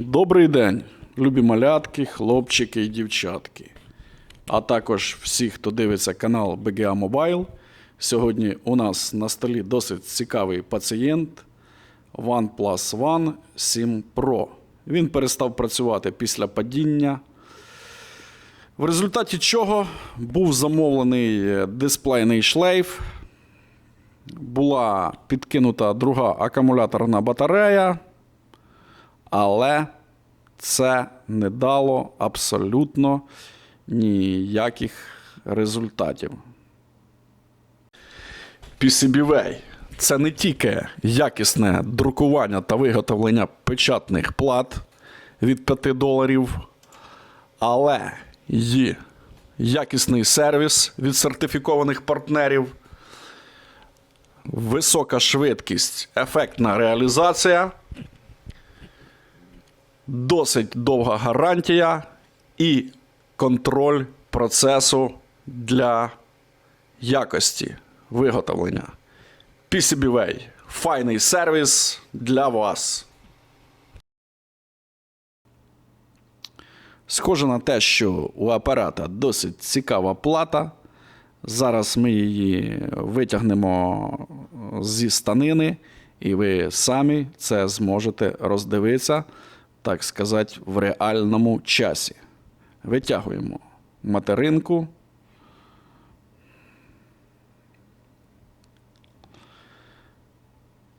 Добрий день, любі малятки, хлопчики і дівчатки. А також всі, хто дивиться канал BGA Mobile. Сьогодні у нас на столі досить цікавий пацієнт OnePlus One 7 Pro. Він перестав працювати після падіння. В результаті чого був замовлений дисплейний шлейф, була підкинута друга акумуляторна батарея, але це не дало абсолютно ніяких результатів. PCBWay – це не тільки якісне друкування та виготовлення печатних плат від 5 доларів, але й якісний сервіс від сертифікованих партнерів, висока швидкість, ефектна реалізація, досить довга гарантія і контроль процесу для якості виготовлення. PCBWay – файний сервіс для вас. Схоже на те, що у апарата досить цікава плата. Зараз ми її витягнемо зі станини, і ви самі це зможете роздивитися, так сказати, в реальному часі. Витягуємо материнку.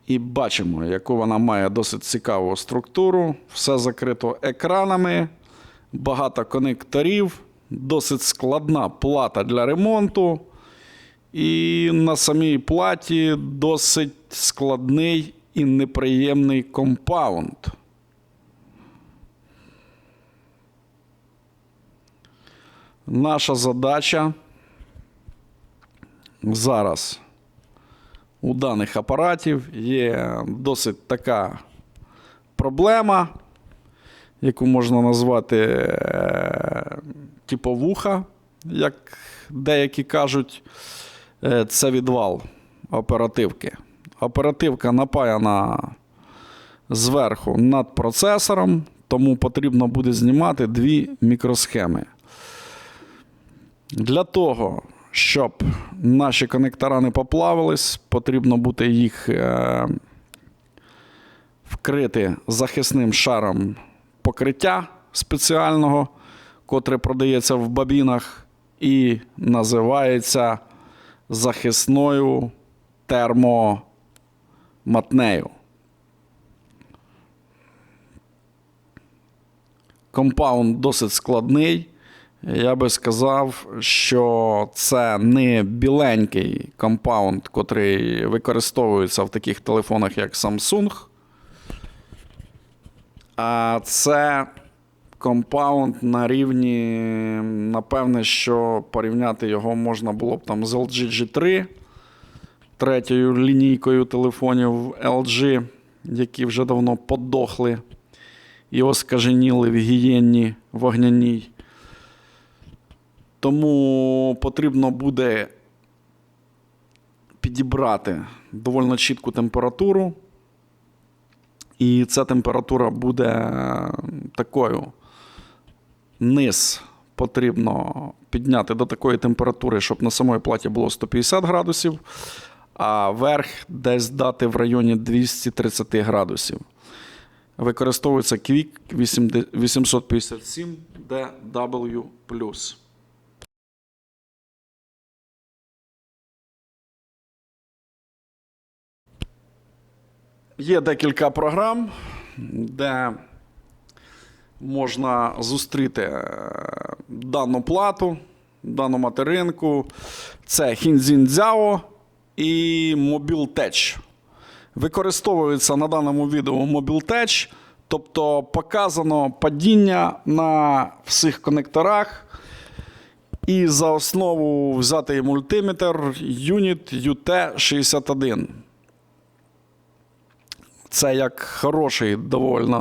І бачимо, яку вона має досить цікаву структуру. Все закрито екранами, багато конекторів, досить складна плата для ремонту. І на самій платі досить складний і неприємний компаунд. Наша задача зараз у даних апаратів є досить така проблема, яку можна назвати е, типовуха, як деякі кажуть, Е, це відвал оперативки. Оперативка напаяна зверху над процесором, тому потрібно буде знімати дві мікросхеми. Для того, щоб наші конектора не поплавились, потрібно буде їх е, вкрити захисним шаром покриття спеціального, котре продається в бабінах, і називається захисною термоматнею. Компаунд досить складний. Я би сказав, що це не біленький компаунд, котрий використовується в таких телефонах, як Samsung. А це компаунд на рівні, напевне, що порівняти його можна було б там з LG G3, третьою лінійкою телефонів LG, які вже давно подохли і оскаженіли в гієнні вогняній. Тому потрібно буде підібрати доволі чітку температуру. І ця температура буде е, такою. Низ потрібно підняти до такої температури, щоб на самої платі було 150 градусів, а верх десь дати в районі 230 градусів. Використовується Quick 857 DW. Є декілька програм, де можна зустріти е, дану плату, дану материнку. Це Хінзінзяо і MobileTech. Використовується на даному відео MobileTech, тобто показано падіння на всіх конекторах. І за основу взятий мультиметр Unit UT61. Це як хороший доволі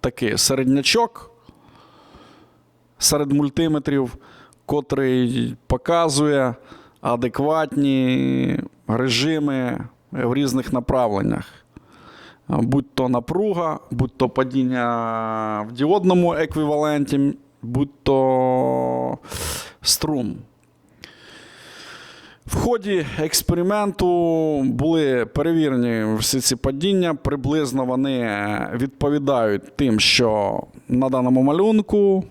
такий середнячок серед мультиметрів, котрий показує адекватні режими в різних направленнях. будь то напруга, будь то падіння в діодному еквіваленті, будь то струм. В ході експерименту були перевірені всі ці падіння. Приблизно вони відповідають тим, що на даному малюнку.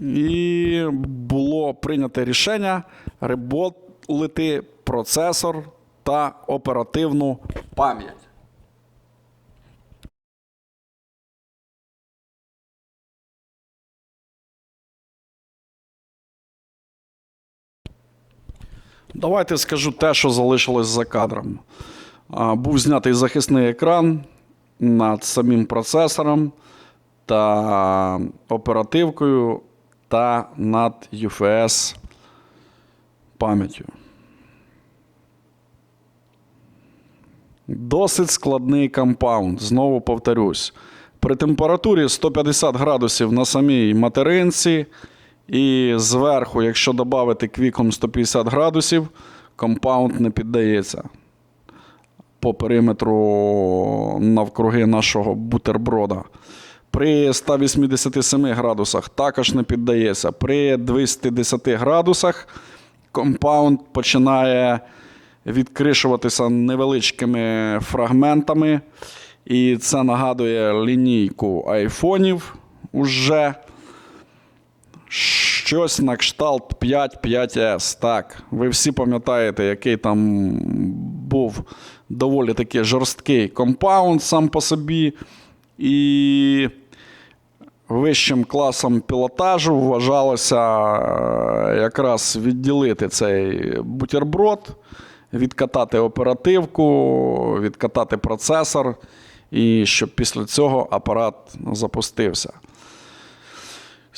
І було прийнято рішення реболити процесор та оперативну пам'ять. Давайте скажу те, що залишилось за кадром. Був знятий захисний екран над самим процесором та оперативкою та над UFS пам'яттю. Досить складний компаунд. Знову повторюсь. При температурі 150 градусів на самій материнці, і зверху, якщо додати квіком 150 градусів, компаунд не піддається. По периметру навкруги нашого бутерброда. При 187 градусах також не піддається. При 210 градусах компаунд починає відкришуватися невеличкими фрагментами. І це нагадує лінійку айфонів уже. Щось на кшталт 5.5S. Так, ви всі пам'ятаєте, який там був доволі таки жорсткий компаунд сам по собі. І вищим класом пілотажу вважалося е, якраз відділити цей бутерброд, відкатати оперативку, відкатати процесор, і щоб після цього апарат запустився.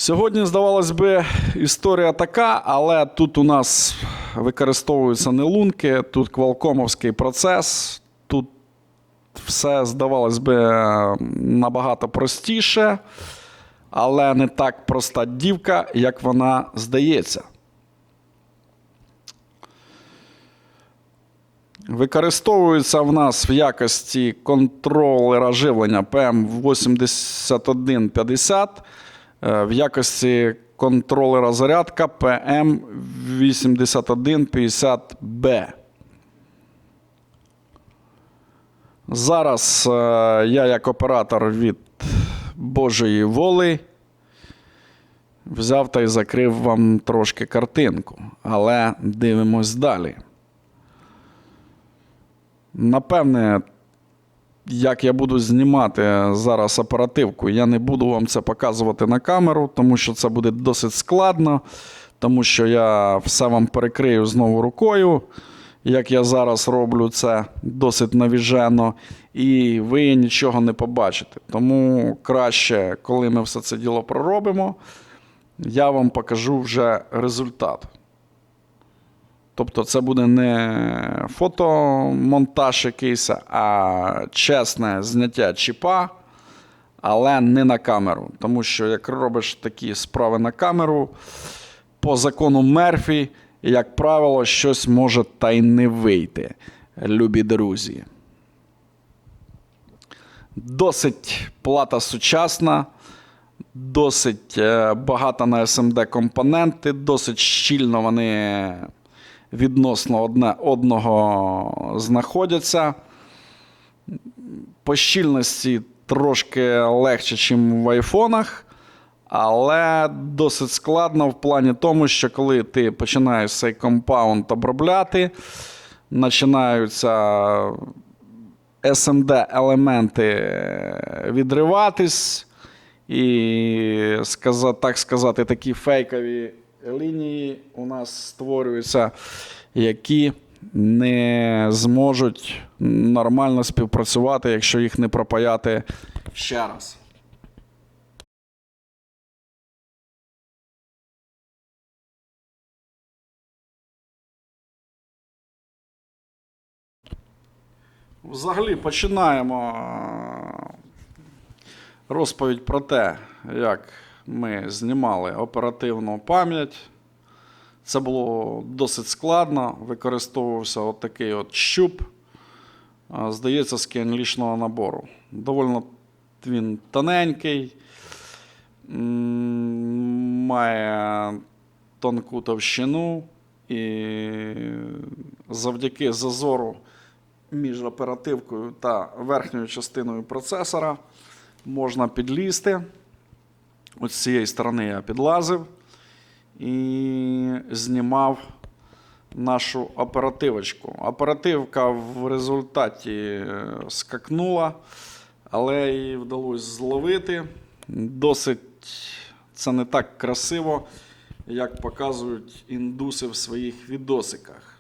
Сьогодні, здавалось би, історія така, але тут у нас використовуються не лунки, тут квалкомовський процес, тут все, здавалось би, набагато простіше, але не так проста дівка, як вона здається. Використовується в нас в якості контролера живлення PM8150 е, в якості контролера зарядка PM8150B. Зараз е, я, як оператор від Божої воли, взяв та й закрив вам трошки картинку. Але дивимось далі. Напевне, як я буду знімати зараз оперативку, я не буду вам це показувати на камеру, тому що це буде досить складно, тому що я все вам перекрию знову рукою, як я зараз роблю це досить навіжено, і ви нічого не побачите. Тому краще, коли ми все це діло проробимо, я вам покажу вже результат. Тобто це буде не фотомонтаж якийсь, а чесне зняття чіпа, але не на камеру. Тому що як робиш такі справи на камеру, по закону Мерфі, як правило, щось може та й не вийти, любі друзі. Досить плата сучасна, досить е, багата на SMD компоненти, досить щільно вони відносно одне одного знаходяться. По щільності трошки легше, ніж в айфонах, але досить складно в плані тому, що коли ти починаєш цей компаунд обробляти, починаються SMD-елементи відриватись, і, так сказати, такі фейкові лінії у нас створюються, які не зможуть нормально співпрацювати, якщо їх не пропаяти ще раз. Взагалі починаємо е, розповідь про те, як ми знімали оперативну пам'ять. Це було досить складно. Використовувався от такий от щуп. здається, з кіанлічного набору. Довольно він тоненький, має тонку товщину і завдяки зазору між оперативкою та верхньою частиною процесора можна підлізти. Ось з цієї сторони я підлазив і знімав нашу оперативочку. Оперативка в результаті е, скакнула, але її вдалося зловити. Досить це не так красиво, як показують індуси в своїх відосиках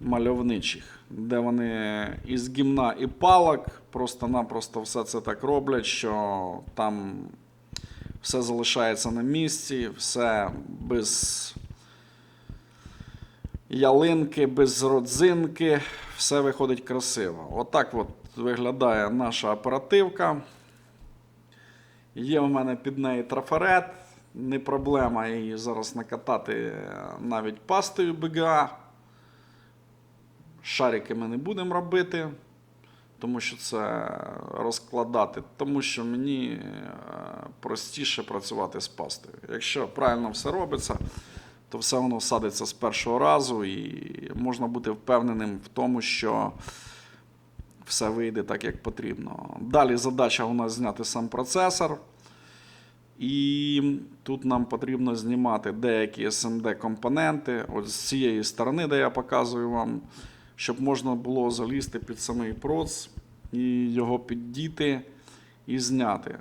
мальовничих, де вони із гімна і палок просто-напросто все це так роблять, що там все залишається на місці, все без ялинки, без родзинки, все виходить красиво. Отак от виглядає наша оперативка. Є в мене під неї трафарет. Не проблема її зараз накатати навіть пастою BGA. Шарики ми не будемо робити, тому що це розкладати, тому що мені е, простіше працювати з пастою. Якщо правильно все робиться, то все воно садиться з першого разу і можна бути впевненим в тому, що все вийде так, як потрібно. Далі задача у нас зняти сам процесор. І тут нам потрібно знімати деякі SMD-компоненти, от з цієї сторони, де я показую вам, щоб можна було залізти під самий проц і його піддіти і зняти.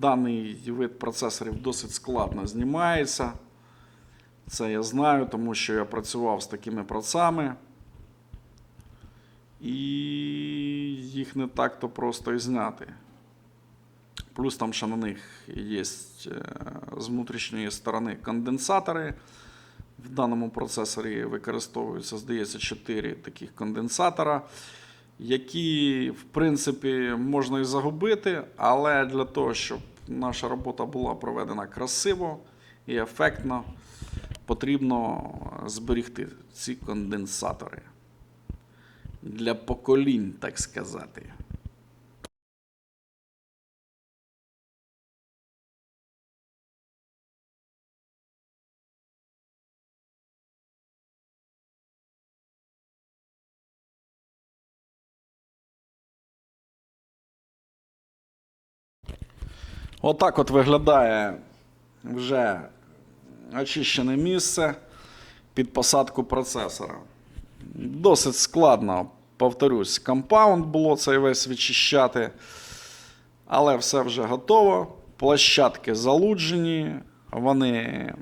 Даний вид процесорів досить складно знімається. Це я знаю, тому що я працював з такими процами. І їх не так-то просто і зняти. Плюс там ще на них є е, з внутрішньої сторони конденсатори. В даному процесорі використовуються, здається, 4 таких конденсатора, які, в принципі, можна і загубити, але для того, щоб наша робота була проведена красиво і ефектно, потрібно зберігти ці конденсатори. Для поколінь, так сказати. Отак от виглядає вже очищене місце під посадку процесора. Досить складно, повторюсь, компаунд було цей весь відчищати, але все вже готово. Площадки залуджені, вони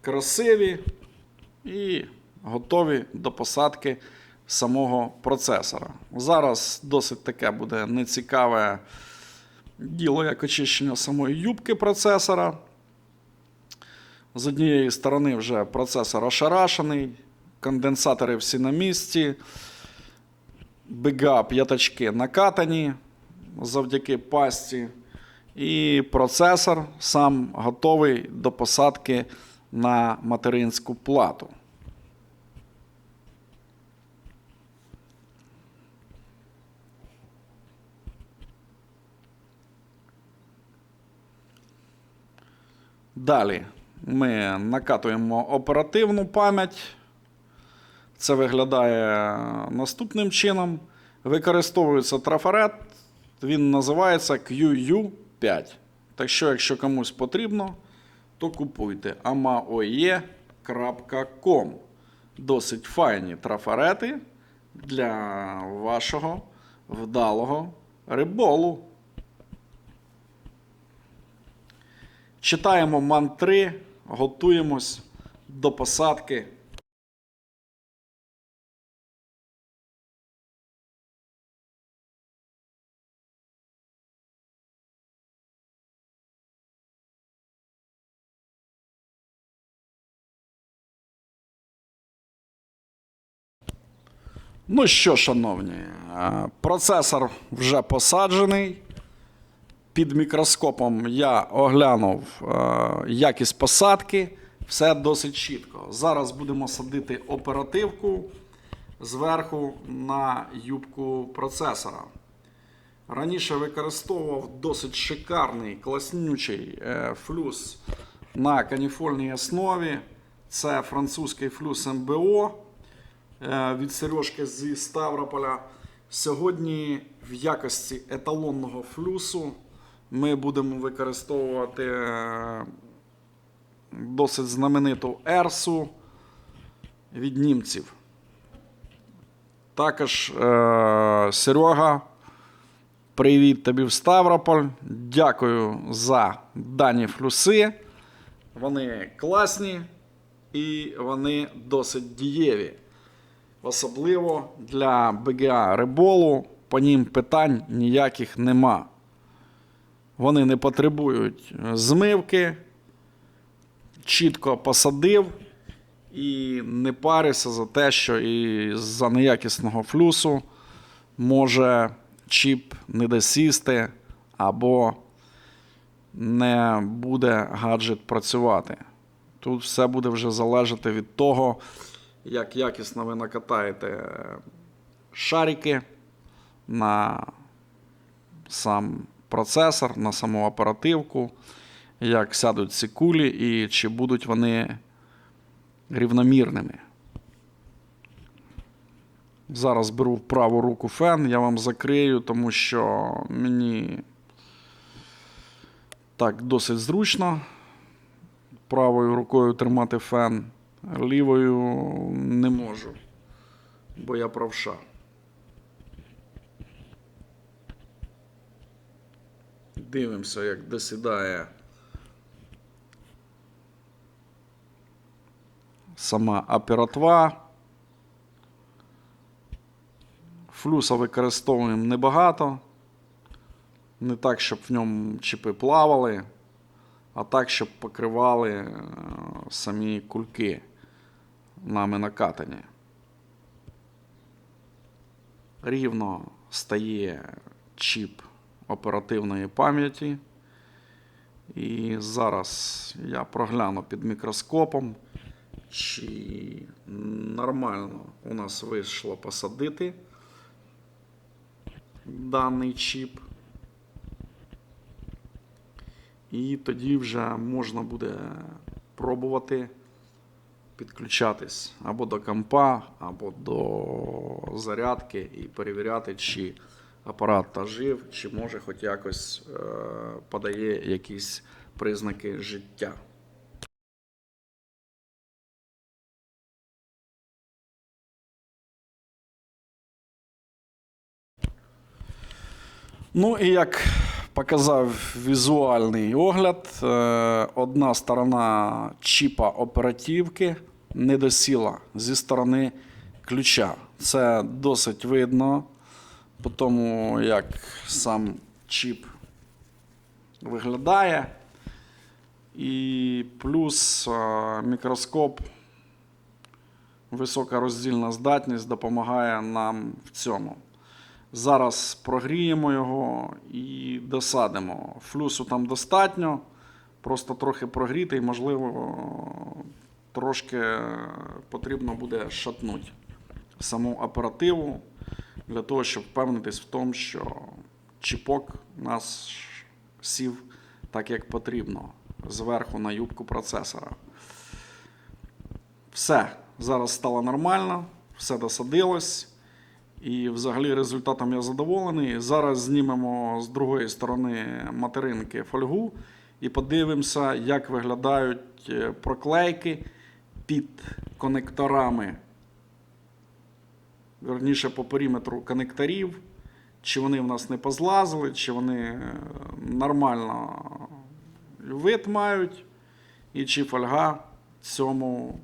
красиві і готові до посадки самого процесора. Зараз досить таке буде нецікаве діло, як очищення самої юбки процесора. З однієї сторони вже процесор ошарашений, конденсатори всі на місці, BGA п'ятачки накатані завдяки пасті. І процесор сам готовий до посадки на материнську плату. Далі ми накатуємо оперативну пам'ять. Це виглядає наступним чином. Використовується трафарет, він називається QU5. Так що, якщо комусь потрібно, то купуйте amaoe.com. Досить файні трафарети для вашого вдалого риболу. Читаємо мантри, готуємось до посадки. Ну що, шановні, е, процесор вже посаджений. Під мікроскопом я оглянув е, якість посадки, Все досить чітко. Зараз будемо садити оперативку зверху на юбку процесора. Раніше використовував досить шикарний, класнючий е, флюс на каніфольній основі. Це французький флюс МБО е, від Сережки зі Ставрополя. Сьогодні в якості еталонного флюсу ми будемо використовувати е, досить знамениту Ерсу від німців. Також е, Серега. Привіт тобі в Ставрополь. Дякую за дані флюси. Вони класні і вони досить дієві. Особливо для БГА Риболу по ним питань ніяких нема. Вони не потребують змивки, чітко посадив і не парися за те, що і за неякісного флюсу може чіп не досісти або не буде гаджет працювати. Тут все буде вже залежати від того, як якісно ви накатаєте шарики на сам процесор, на саму оперативку, як сядуть ці кулі і чи будуть вони рівномірними. Зараз беру в праву руку фен, я вам закрию, тому що мені так досить зручно правою рукою тримати фен, лівою не можу, бо я правша. Дивимося, як досідає сама оператва. Флюса використовуємо небагато. Не так, щоб в ньому чіпи плавали, а так, щоб покривали е, самі кульки нами накатані. Рівно стає чіп оперативної пам'яті. І зараз я прогляну під мікроскопом, чи нормально у нас вийшло посадити даний чіп. І тоді вже можна буде пробувати підключатись або до компа, або до зарядки і перевіряти, чи апарат та жив, чи може хоч якось е, подає якісь признаки життя. Ну і як показав візуальний огляд, е, одна сторона чіпа оперативки не досіла зі сторони ключа. Це досить видно по тому, як сам чіп виглядає. І плюс мікроскоп, висока роздільна здатність допомагає нам в цьому. Зараз прогріємо його і досадимо. Флюсу там достатньо, просто трохи прогріти і, можливо, трошки потрібно буде шатнути саму оперативу для того, щоб впевнитись в тому, що чіпок нас сів так, як потрібно, зверху на юбку процесора. Все, зараз стало нормально, все досадилось. І взагалі результатом я задоволений. Зараз знімемо з другої сторони материнки фольгу і подивимося, як виглядають е, проклейки під конекторами. Верніше по периметру конекторів. Чи вони в нас не позлазили, чи вони е, нормально вид мають, і чи фольга цьому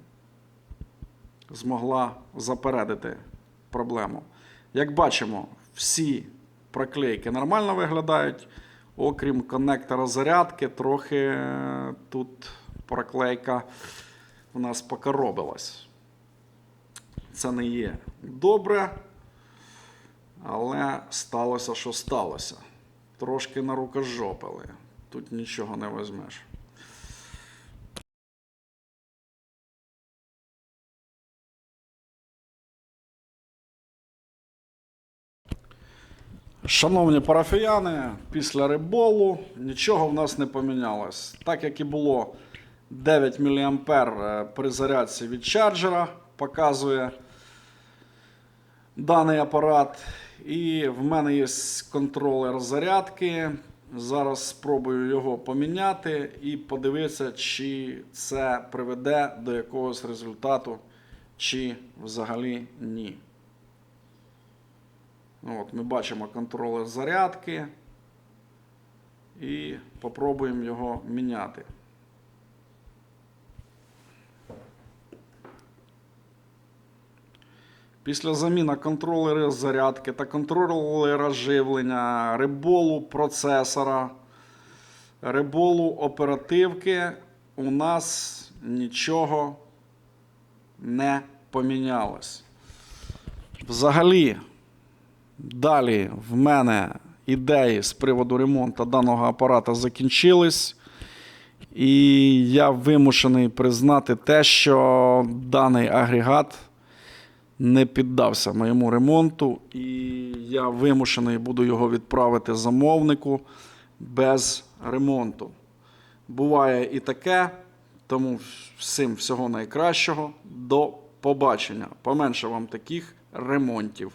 змогла запередити проблему. Як бачимо, всі проклейки нормально виглядають, окрім коннектора зарядки, трохи е, тут проклейка у нас покоробилась це не є добре. Але сталося, що сталося. Трошки на нарукожопили. Тут нічого не возьмеш. Шановні парафіяни, після риболу нічого в нас не помінялось. Так як і було 9 мА е, при зарядці від чарджера, показує даний апарат. І в мене є контролер зарядки. Зараз спробую його поміняти і подивитися, чи це приведе до якогось результату, чи взагалі ні. Ну, От, ми бачимо контролер зарядки і попробуємо його міняти. Після заміни контролера зарядки та контролера живлення, риболу процесора, риболу оперативки у нас нічого не помінялось. Взагалі, Далі в мене ідеї з приводу ремонту даного апарата закінчились. І я вимушений признати те, що даний агрегат не піддався моєму ремонту, і я вимушений буду його відправити замовнику без ремонту. Буває і таке, тому всім всього найкращого. До побачення. Поменше вам таких ремонтів.